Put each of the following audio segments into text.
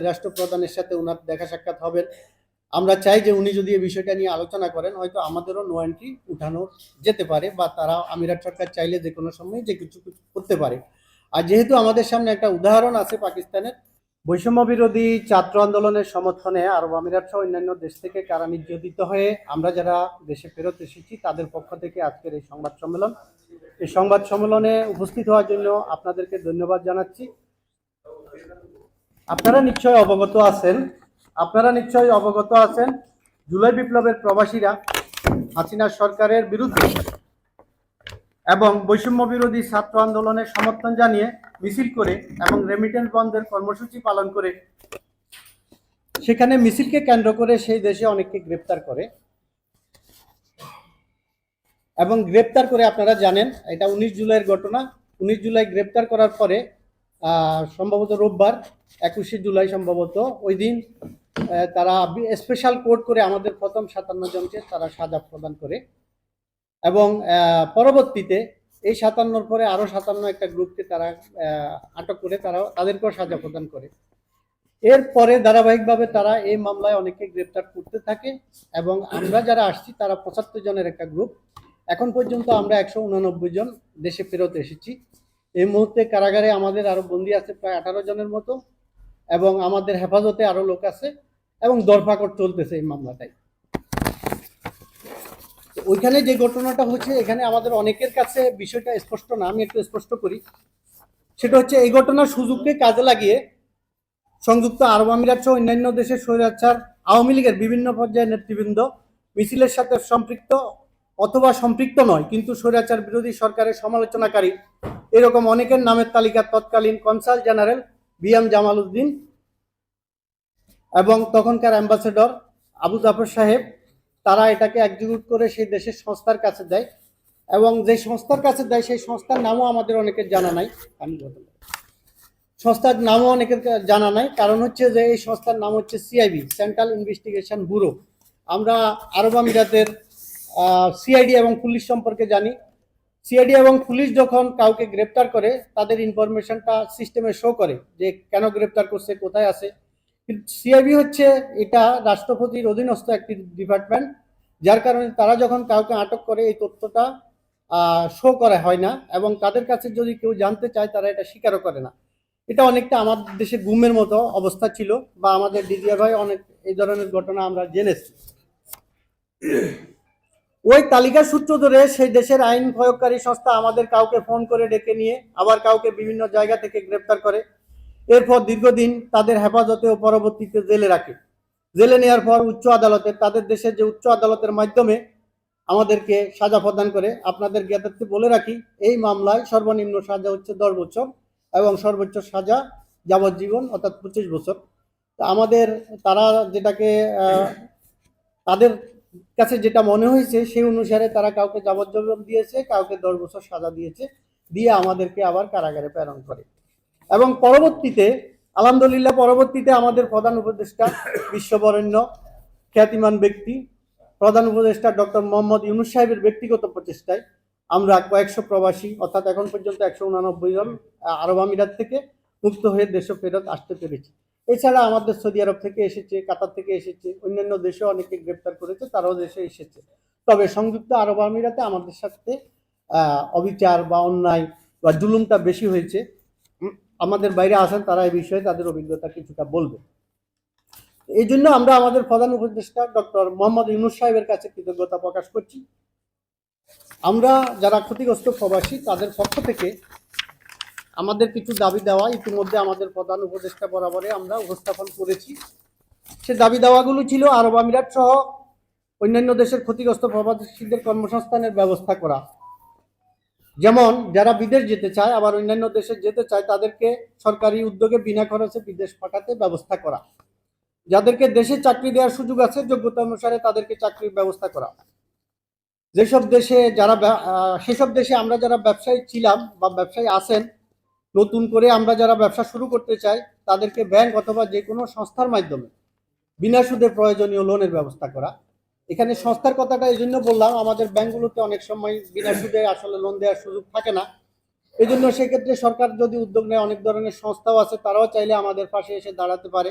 রাষ্ট্রপ্রধানের সাথে ওনার দেখা সাক্ষাৎ হবেন। আমরা চাই যে উনি যদি এই বিষয়টা নিয়ে আলোচনা করেন, হয়তো আমাদেরও নো এন্ট্রি উঠানো যেতে পারে বা তারা আমিরাত সরকার চাইলে যে কোনো সময় যে কিছু কিছু করতে পারে। আর যেহেতু আমাদের সামনে একটা উদাহরণ আছে পাকিস্তানের, বৈষম্য বিরোধী ছাত্র আন্দোলনের সমর্থনে আরব আমিরাত সহ অন্যান্য দেশ থেকে কারা নির্যাতিত হয়ে আমরা যারা দেশে ফেরত এসেছি, তাদের পক্ষ থেকে আজকের এই সংবাদ সম্মেলন। এই সংবাদ সম্মেলনে উপস্থিত হওয়ার জন্য আপনাদেরকে ধন্যবাদ জানাচ্ছি। আপনারা নিশ্চয় অবগত আছেন, আপনারা নিশ্চয়ই অবগত আছেন, জুলাই বিপ্লবের প্রবাসীরা হাসিনা সরকারের বিরুদ্ধে এবং বৈষম্য বিরোধী ছাত্র আন্দোলনের সমর্থন জানিয়ে মিছিল করে এবং রেমিটেন্স বন্ধের কর্মসূচি পালন করে, সেখানে মিছিলকে কেন্দ্র করে সেই দেশে অনেককে গ্রেপ্তার করে। এবং গ্রেপ্তার করে আপনারা জানেন, এটা উনিশ জুলাইয়ের ঘটনা, উনিশ জুলাই গ্রেপ্তার করার পরে সম্ভবত রোববার একুশে জুলাই সম্ভবত, ওই দিন তারা স্পেশাল কোর্ট করে আমাদের প্রথম সাতান্ন জনকে তারা সাজা প্রদান করে। এবং পরবর্তীতে এই সাতান্নর পরে আরও সাতান্ন একটা গ্রুপকে তারা আটক করে তারা তাদেরকেও সাজা প্রদান করে। এরপরে ধারাবাহিকভাবে তারা এই মামলায় অনেকে গ্রেপ্তার করতে থাকে এবং আমরা যারা আসছি, তারা পঁচাত্তর জনের একটা গ্রুপ। এখন পর্যন্ত আমরা একশো উনানব্বই জন দেশে ফেরত এসেছি। এই মুহূর্তে কারাগারে আমাদের আরও বন্দী আছে প্রায় আঠারো জনের মতো। এবং আমাদের হেফাজতে আরও লোক আছে এবং দরফাকট চলতেছে এই মামলাটাই। ওইখানে যে ঘটনাটা হচ্ছে এখানে আমাদের অনেকের কাছে বিষয়টা স্পষ্ট না, আমি একটু স্পষ্ট করি। সেটা হচ্ছে এই ঘটনার সুযোগকে কাজে লাগিয়ে সংযুক্ত আরব আমিরাত সহ অন্যান্য দেশের স্বৈরাচার, আওয়ামী লীগের বিভিন্ন পর্যায়ের নেতৃবৃন্দ মিছিলের সাথে সম্পৃক্ত অথবা সম্পৃক্ত নয়, কিন্তু স্বৈরাচার বিরোধী সরকারের সমালোচনাকারী, এরকম অনেকের নামের তালিকা তৎকালীন consul general B M Jamal Uddin এবং তখনকার অ্যাম্বাসেডর আবু জাফর সাহেব, তারা এটাকে একজুট করে সেই দেশের সংস্থার কাছে দেয় এবং যে সংস্থার কাছে দেয় সেই সংস্থার নামও আমাদের অনেকের জানা নাই। আমি সংস্থার নামও অনেকের জানা নাই। কারণ হচ্ছে যে এই সংস্থার নাম হচ্ছে সিআইবি সেন্ট্রাল ইনভেস্টিগেশন ব্যুরো আমরা আরব আমিরাতের সিআইডি এবং পুলিশ সম্পর্কে জানি। সিআইডি এবং পুলিশ যখন কাউকে গ্রেপ্তার করে, তাদের ইনফরমেশনটা সিস্টেমে শো করে যে কেন গ্রেপ্তার করছে, কোথায় আছে। কিন্তু সিআইবি হচ্ছে এটা রাষ্ট্রপতির অধীনস্থ একটি ডিপার্টমেন্ট যার কারণে তারা যখন কাউকে আটক করে, এই তথ্যটা শো করা হয় না এবং তাদের কাছে যদি কেউ জানতে চায়, তারা এটা স্বীকারও করে না। এটা অনেকটা আমাদের দেশে গুমের মতো অবস্থা ছিল বা আমাদের ডিজিআর ভাই অনেক এই ধরনের ঘটনা আমরা জেনেছি। ওই তালিকার সূত্র ধরে সেই দেশের আইন প্রয়োগকারী সংস্থা আমাদের কাউকে ফোন করে ডেকে নিয়ে আবার কাউকে বিভিন্ন জায়গা থেকে গ্রেপ্তার করে। এরপর দীর্ঘদিন তাদের হেফাজতে ও পরবর্তীতে জেলে রাখে। জেলে নেওয়ার পর উচ্চ আদালতে তাদের দেশের যে উচ্চ আদালতের মাধ্যমে আমাদেরকে সাজা প্রদান করে, আপনাদের জ্ঞাতার্থে বলে রাখি, এই মামলায় সর্বনিম্ন সাজা হচ্ছে দশ বছর এবং সর্বোচ্চ সাজা যাবজ্জীবন অর্থাৎ পঁচিশ বছর। আমাদের, তারা যেটাকে তাদের কাছে যেটা মনে হয়েছে, সেই অনুসারে তারা কাউকে যাবজ্জীবন দিয়েছে, কাউকে দশ বছর সাজা দিয়েছে, দিয়ে আমাদেরকে আবার কারাগারে প্রেরণ করে। এবং পরবর্তীতে, আলহামদুলিল্লাহ পরবর্তীতে আমাদের প্রধান উপদেষ্টা বিশ্ববরেণ্য খ্যাতিমান ব্যক্তি, প্রধান উপদেষ্টা ডক্টর মোহাম্মদ ইউনুস সাহেবের ব্যক্তিগত প্রচেষ্টায় আমরা কয়েকশো প্রবাসী, অর্থাৎ এখন পর্যন্ত একশো উনানব্বই জন আরব আমিরাত থেকে মুক্ত হয়ে দেশে ফেরত আসতে পেরেছি। এছাড়া আমাদের সৌদি আরব থেকে এসেছে, কাতার থেকে এসেছে, অন্যান্য দেশেও অনেকে গ্রেপ্তার করেছে, তারাও দেশে এসেছে। তবে সংযুক্ত আরব আমিরাতে আমাদের সাথে অবিচার বা অন্যায় বা জুলুমটা বেশি হয়েছে। আমাদের বাইরে আসেন তারা এই বিষয়ে তাদের অভিজ্ঞতা কিছুটা বলবে। এই জন্য আমরা আমাদের প্রধান উপদেষ্টা ডক্টর মোহাম্মদ ইউনুস সাহেবের কাছে কৃতজ্ঞতা প্রকাশ করছি। আমরা যারা ক্ষতিগ্রস্ত প্রবাসী, তাদের পক্ষ থেকে আমাদের কিছু দাবি দেওয়া ইতিমধ্যে আমাদের প্রধান উপদেষ্টা বরাবরে আমরা উপস্থাপন করেছি। সে দাবি দেওয়াগুলো ছিল আরব আমিরাত সহ অন্যান্য দেশের ক্ষতিগ্রস্ত প্রবাসীদের কর্মসংস্থানের ব্যবস্থা করা। যেমন, যারা বিদেশ যেতে চায়, আবার অন্যান্য দেশে যেতে চায়, তাদেরকে সরকারি উদ্যোগে বিনা খরচে বিদেশ পাঠাতে ব্যবস্থা করা। যাদেরকে দেশে চাকরি দেওয়ার সুযোগ আছে, যোগ্যতা অনুসারে তাদেরকে চাকরির ব্যবস্থা করা। যেসব দেশে যারা সেসব দেশে আমরা যারা ব্যবসায়ী ছিলাম বা ব্যবসায়ী আছেন নতুন করে আমরা যারা ব্যবসা শুরু করতে চাই, তাদেরকে ব্যাংক অথবা যে কোনো সংস্থার মাধ্যমে বিনা সুদে প্রয়োজনীয় লোনের ব্যবস্থা করা। এখানে সংস্থার কথাটা এই জন্য বললাম, আমাদের ব্যাংকগুলোতে অনেক সময় বিনা সুদে আসলে লোন দেওয়ার সুযোগ থাকে না। এই জন্য সেক্ষেত্রে সরকার যদি উদ্যোগ নেয়, অনেক ধরনের সংস্থাও আছে, তারাও চাইলে আমাদের পাশে এসে দাঁড়াতে পারে।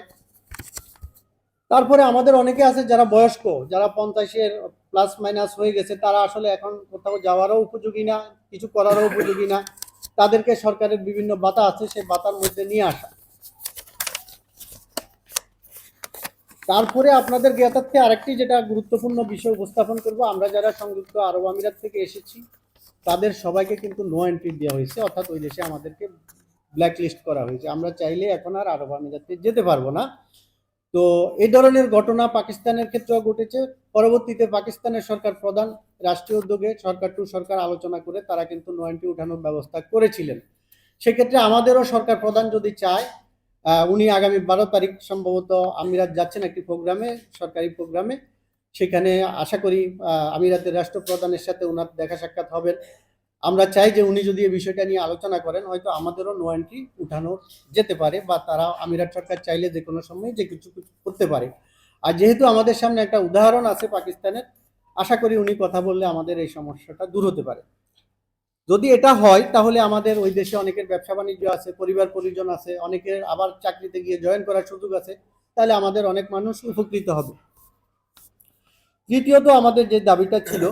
তারপরে আমাদের অনেকে আছে যারা বয়স্ক, যারা পঞ্চাশের প্লাস মাইনাস হয়ে গেছে, তারা আসলে এখন কোথাও যাওয়ারও উপযোগী না, কিছু করারও উপযোগী না। তাদেরকে সরকারের বিভিন্ন বাতা আছে, সেই বাতার মধ্যে নিয়ে আসা। তারপরে আপনাদের জ্ঞাতার্থে আরেকটি যেটা গুরুত্বপূর্ণ বিষয় উপস্থাপন করব, আমরা যারা সংযুক্ত আরব আমিরাত থেকে এসেছি, তাদের সবাইকে কিন্তু নো এন্ট্রি দেওয়া হয়েছে, অর্থাৎ ওই দেশে আমাদেরকে ব্ল্যাক লিস্ট করা হয়েছে। আমরা চাইলে এখন আর আরব আমিরাতে যেতে পারব না। তো এই ধরনের ঘটনা পাকিস্তানের ক্ষেত্রেও ঘটেছে। পরবর্তীতে পাকিস্তানের সরকার প্রধান রাষ্ট্রীয় উদ্যোগে সরকার টু সরকার আলোচনা করে তারা কিন্তু নো এন্ট্রি উঠানোর ব্যবস্থা করেছিলেন। সেক্ষেত্রে আমাদেরও সরকার প্রধান যদি চায় উনি আগামী বারো তারিখ সম্ভবত আমিরাত যাচ্ছেন একটি প্রোগ্রামে, সরকারি প্রোগ্রামে। সেখানে আশা করি আমিরাতের রাষ্ট্রপ্রধানের সাথে ওনার দেখা সাক্ষাৎ হবেন। আমরা চাই যে উনি যদি এই বিষয়টা নিয়ে আলোচনা করেন, হয়তো আমাদেরও নো এন্ট্রি উঠানো যেতে পারে বা তারা আমিরাত সরকার চাইলে যে কোনো সময় যে কিছু কিছু করতে পারে। আর যেহেতু আমাদের সামনে একটা উদাহরণ আছে পাকিস্তানের, আশা করি উনি কথা বললে আমাদের এই সমস্যাটা দূর হতে পারে। যদি এটা হয়, তাহলে আমাদের ওই দেশে অনেকের ব্যবসা বাণিজ্য আছে, পরিবার পরিজন আছে, অনেকের আবার চাকরিতে গিয়ে জয়েন করার সুযোগ আছে, তাহলে আমাদের অনেক মানুষ উপকৃত হবে। তৃতীয়ত আমাদের যে দাবিটা ছিল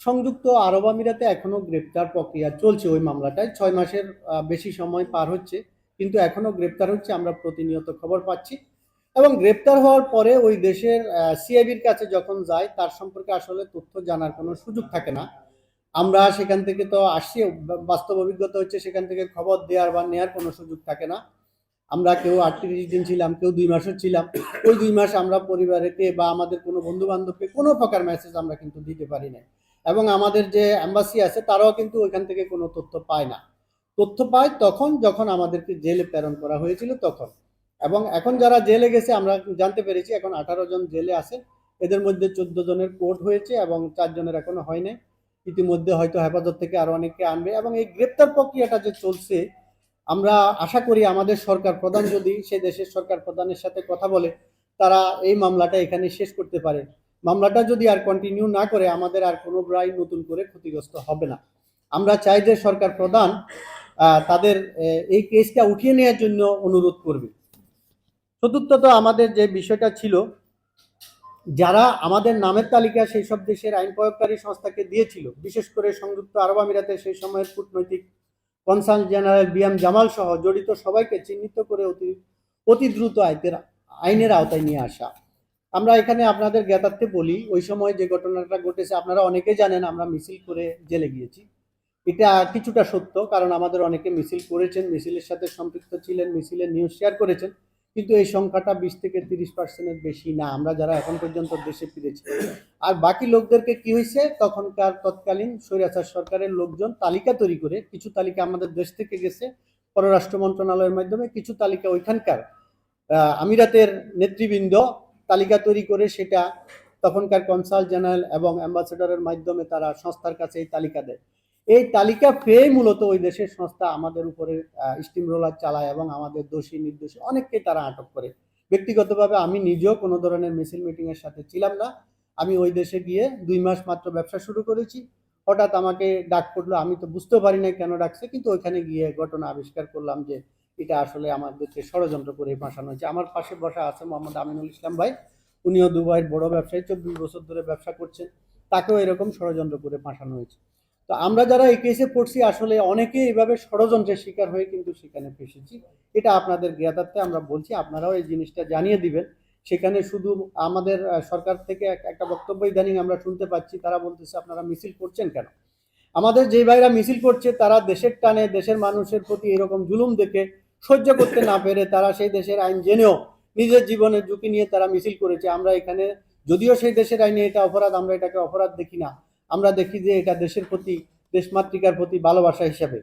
সংযুক্ত আরব আমিরাতে এখনও গ্রেপ্তার প্রক্রিয়া চলছে ওই মামলাটায়। ছয় মাসের বেশি সময় পার হচ্ছে, কিন্তু এখনও গ্রেপ্তার হচ্ছে, আমরা প্রতিনিয়ত খবর পাচ্ছি। এবং গ্রেপ্তার হওয়ার পরে ওই দেশের সিআইবির কাছে যখন যায়, তার সম্পর্কে আসলে তথ্য জানার কোনো সুযোগ থাকে না। আমরা সেখান থেকে তো আসছি বাস্তব অভিজ্ঞতা হচ্ছে সেখান থেকে খবর দেওয়ার বা নেওয়ার কোনো সুযোগ থাকে না। আমরা কেউ আটত্রিশ দিন ছিলাম, কেউ দুই মাসও ছিলাম। ওই দুই মাস আমরা পরিবারেকে বা আমাদের কোনো বন্ধু বান্ধবকে কোনো প্রকার মেসেজ আমরা কিন্তু দিতে পারি না এবং আমাদের যে অ্যাম্বাসি আছে, তারাও কিন্তু ওইখান থেকে কোনো তথ্য পায় না। তথ্য পায় তখন, যখন আমাদেরকে জেলে প্রেরণ করা হয়েছিল তখন। এবং এখন যারা জেলে গেছে, আমরা জানতে পেরেছি, এখন আঠারো জন জেলে আছে। এদের মধ্যে চোদ্দ জনের কোর্ট হয়েছে এবং চারজনের এখনও হয় ইতিমধ্যে হয়তো হেফাজত থেকে আরও অনেককে আনবে। এবং এই গ্রেপ্তার প্রক্রিয়াটা যে চলছে, আমরা আশা করি আমাদের সরকার প্রধান যদি সে দেশের সরকার প্রধানের সাথে কথা বলে, তারা এই মামলাটা এখানে শেষ করতে পারে। মামলাটা যদি আর কন্টিনিউ না করে, আমাদের আর কোনো রায় নতুন করে ক্ষতিগ্রস্ত হবে না। আমরা চাই যে সরকার প্রধান তাদের এই কেসটা উঠিয়ে নেওয়ার জন্য অনুরোধ করবে। চতুর্থত আমাদের যে বিষয়টা ছিল, যারা আমাদের নামের তালিকা সেই সব দেশের আইন প্রয়োগকারী সংস্থাকে দিয়েছিল, বিশেষ করে সংযুক্ত আরব আমিরাতে সেই সময়ের কূটনৈতিক কনসাল জেনারেল বিএম জামাল সহ জড়িত সবাইকে চিহ্নিত করে অতি অতি দ্রুত আইনের আইনের আওতায় নিয়ে আসা। আমরা এখানে আপনাদের জ্ঞাতার্থে বলি, ওই সময় যে ঘটনাটা ঘটেছে, আপনারা অনেকে জানেন আমরা মিছিল করে জেলে গিয়েছি। এটা কিছুটা সত্য, কারণ আমাদের অনেকে মিছিল করেছেন, মিছিলের সাথে সম্পৃক্ত ছিলেন মিছিলের নিউজ শেয়ার করেছেন, কিন্তু এই সংখ্যাটা বিশ থেকে তিরিশ পার্সেন্টের বেশি না, আমরা যারা এখন পর্যন্ত দেশে ফিরেছি। আর বাকি লোকদেরকে কি হয়েছে? তখনকার তৎকালীন স্বৈরাচার সরকারের লোকজন তালিকা তৈরি করে, কিছু তালিকা আমাদের দেশ থেকে গেছে, পররাষ্ট্র মন্ত্রণালয়ের মাধ্যমে, কিছু তালিকা ওইখানকার আমিরাতের নেতৃবৃন্দ তালিকা তৈরি করে সেটা তখনকার কনসাল জেনারেল এবং অ্যাম্বাসেডরের মাধ্যমে তারা সংস্থার কাছে এই তালিকা দেয়। এই তালিকা পেয়ে মূলত ওই দেশের সংস্থা আমাদের উপরে স্টিম রোলার চালায় এবং আমাদের দোষী নির্দোষী অনেককে তারা আটক করে। ব্যক্তিগতভাবে আমি নিজেও কোনো ধরনের মিছিল মিটিংয়ের সাথে ছিলাম না। আমি ওই দেশে গিয়ে দুই মাস মাত্র ব্যবসা শুরু করেছি। হঠাৎ আমাকে ডাক পড়ল, আমি তো বুঝতেও পারি না কেন ডাকছে, কিন্তু ওইখানে গিয়ে ঘটনা আবিষ্কার করলাম যে এটা আসলে আমাদেরকে ষড়যন্ত্র করে ফাঁসানো হয়েছে। আমার পাশে বসা আছে মোহাম্মদ আমিনুল ইসলাম ভাই। উনিও দুবাইয়ের বড় ব্যবসায়ী, চব্বিশ বছর ধরে ব্যবসা করছেন। তাকেও এরকম ষড়যন্ত্র করে ফাঁসানো হয়েছে। তো আমরা যারা এই কেসে পড়ছি, আসলে অনেকে এইভাবে ষড়যন্ত্রের শিকার হয়ে কিন্তু সেখানে ফেসেছি। এটা আপনাদের জ্ঞাতার্থে আমরা বলছি, আপনারাও এই জিনিসটা জানিয়ে দিবেন। সেখানে শুধু আমাদের সরকার থেকে একটা বক্তব্য ইদানিং আমরা শুনতে পাচ্ছি, তারা বলতেছে, আপনারা মিছিল করছেন কেন? আমাদের যেই ভাইরা মিছিল করছে, তারা দেশের টানে, দেশের মানুষের প্রতি এরকম জুলুম দেখে সহ্য করতে না পেরে তারা সেই দেশের আইন জেনেও নিজের জীবনের ঝুঁকি নিয়ে তারা মিছিল করেছে। আমরা এখানে, যদিও সেই দেশের আইনে এটা অপরাধ, আমরা এটাকে অপরাধ দেখি না। আমরা দেখি যে এটা দেশের প্রতি দেশমাতৃকার প্রতি ভালোবাসা হিসাবে।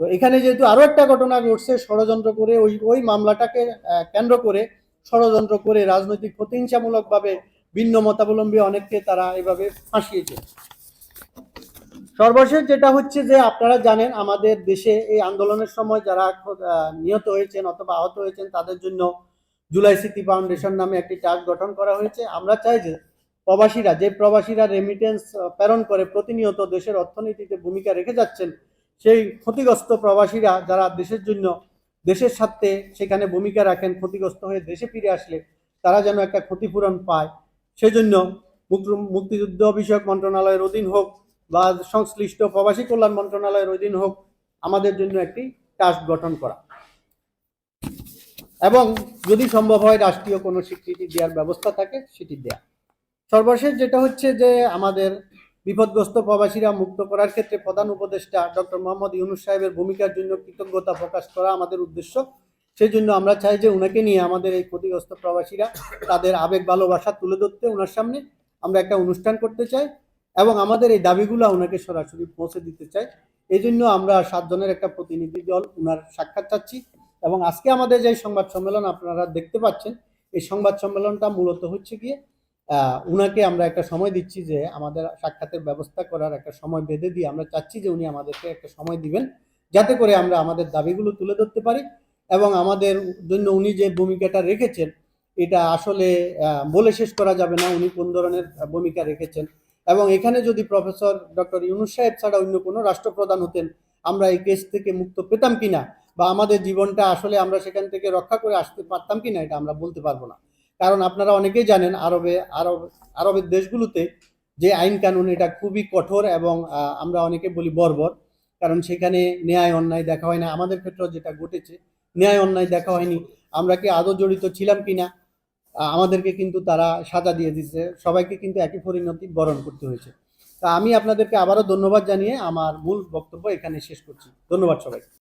তো এখানে যেহেতু আরও একটা ঘটনা ঘটছে, ষড়যন্ত্র করে ওই ওই মামলাটাকে কেন্দ্র করে ষড়যন্ত্র করে রাজনৈতিক প্রতিহিংসামূলক ভাবে ভিন্ন মতাবলম্বী অনেককে তারা এভাবে ফাঁসিয়েছে। সর্বশেষ যেটা হচ্ছে যে আপনারা জানেন, আমাদের দেশে এই আন্দোলনের সময় যারা নিহত হয়েছেন অথবা আহত হয়েছেন, তাদের জন্য জুলাই স্মৃতি ফাউন্ডেশন নামে একটি ট্রাস্ট গঠন করা হয়েছে। আমরা চাই যে প্রবাসীরা যে প্রবাসীরা রেমিটেন্স প্রেরণ করে প্রতিনিয়ত দেশের অর্থনীতিতে ভূমিকা রেখে যাচ্ছেন, সেই ক্ষতিগ্রস্ত প্রবাসীরা যারা দেশের জন্য, দেশের স্বার্থে সেখানে ভূমিকা রাখেন, ক্ষতিগ্রস্ত হয়ে দেশে ফিরে আসলে তারা যেন একটা ক্ষতিপূরণ পায়। সেজন্য মুক্ত- মুক্তিযুদ্ধ বিষয়ক মন্ত্রণালয়ের অধীন হোক বা সংশ্লিষ্ট প্রবাসী কল্যাণ মন্ত্রণালয়ের অধীন হোক, আমাদের জন্য একটি টাস্ক গঠন করা। এবং যদি সম্ভব হয় রাষ্ট্রীয় কোনো স্বীকৃতি দেওয়ার ব্যবস্থা থাকে, সেটি দেয়া। সর্বশেষ যেটা হচ্ছে যে, আমাদের বিপদগ্রস্ত প্রবাসীরা মুক্ত করার ক্ষেত্রে প্রধান উপদেষ্টা ডক্টর মোহাম্মদ ইউনুস সাহেবের ভূমিকার জন্য কৃতজ্ঞতা প্রকাশ করা আমাদের উদ্দেশ্য। সেই জন্য আমরা চাই যে, উনাকে নিয়ে আমাদের এই ক্ষতিগ্রস্ত প্রবাসীরা তাদের আবেগ ভালোবাসা তুলে ধরতে ওনার সামনে আমরা একটা অনুষ্ঠান করতে চাই। এবং আমাদের এই দাবিগুলো ওনাকে সরাসরি পৌঁছে দিতে চাই। এই জন্য আমরা সাতজনের একটা প্রতিনিধি দল ওনার সাক্ষাৎ চাচ্ছি এবং আজকে আমাদের যে সংবাদ সম্মেলন আপনারা দেখতে পাচ্ছেন, এই সংবাদ সম্মেলনটা মূলত হচ্ছে গিয়ে উনাকে আমরা একটা সময় দিচ্ছি যে আমাদের সাক্ষাতের ব্যবস্থা করার একটা সময় বেঁধে দিয়ে আমরা চাচ্ছি যে উনি আমাদেরকে একটা সময় দিবেন যাতে করে আমরা আমাদের দাবিগুলো তুলে ধরতে পারি এবং আমাদের জন্য উনি যে ভূমিকাটা রেখেছেন, এটা আসলে বলে শেষ করা যাবে না। উনি কোন ধরনের ভূমিকা রেখেছেন এবং এখানে যদি প্রফেসর ডক্টর ইউনুস সাহেব ছাড়া অন্য কোনো রাষ্ট্রপ্রধান হতেন আমরা এই কেস থেকে মুক্ত পেতাম কিনা? বা আমাদের জীবনটা আসলে আমরা সেখান থেকে রক্ষা করে আসতে পারতাম কিনা? এটা আমরা বলতে পারব না। কারণ আপনারা অনেকেই জানেন আরবে আরব আরবের দেশগুলোতে যে আইন কানুন এটা খুবই কঠোর এবং আমরা অনেকে বলি বর্বর। কারণ সেখানে ন্যায় অন্যায় দেখা হয় না। আমাদের ক্ষেত্রেও যেটা ঘটেছে ন্যায় অন্যায় দেখা হয়নি। আমরা কি আদৌ জড়িত ছিলাম কিনা? আহ, আমাদেরকে কিন্তু তারা সাজা দিয়ে দিচ্ছে সবাইকে কিন্তু একই পরিণতি বরণ করতে হয়েছে। তা আমি আপনাদেরকে আবারও ধন্যবাদ জানিয়ে আমার মূল বক্তব্য এখানে শেষ করছি। ধন্যবাদ সবাই